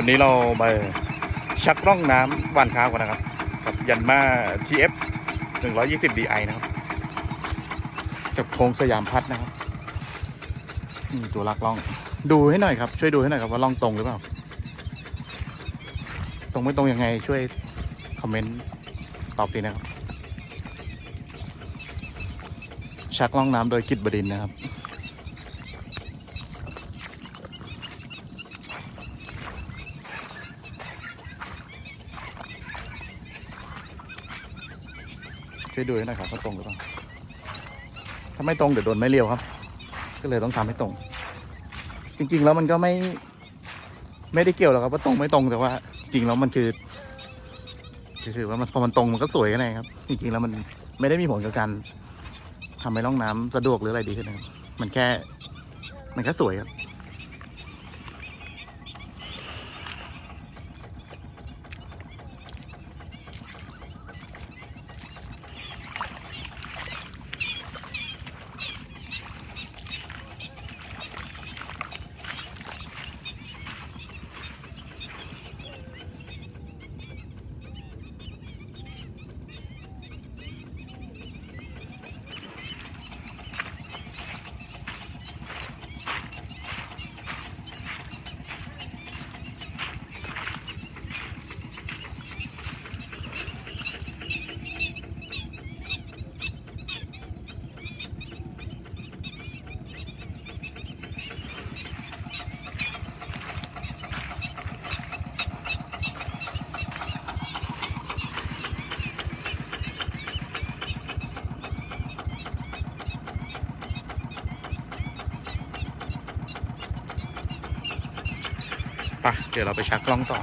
วันนี้เรามาชักร่องน้ำวานข้าวกันนะครับ กับยันมา TF 120 DI นะครับกับโครงสยามพัดนะครับนี่ตัวลักล่อง ดูให้หน่อยครับ ช่วยดูให้หน่อยครับว่าล่องตรงหรือเปล่า ตรงไม่ตรงยังไงช่วยคอมเมนต์ตอบทีนะครับ ชักล่องน้ำโดยกิจบดินนะครับ ช่วยดูให้หน่อยครับว่าตรงหรือเปล่าถ้าไม่ตรงเดี๋ยวโดนไม่เลี้ยวครับ ก็เลยต้องทำให้ตรง จริง ๆ แล้วมันก็ไม่ ไม่ได้เกี่ยวหรอกครับว่าตรงไม่ตรงแต่ว่า จริงๆแล้วมันคือคือว่ามันพอมันตรงมันก็สวยกันเองครับ จริงๆแล้วมันไม่ได้มีผลกับการทำให้ร่องน้ำสะดวกหรืออะไรดีขึ้นนะครับมันแค่ มันแค่สวยครับ ไปเดี๋ยวเราไปชักกล้องต่อ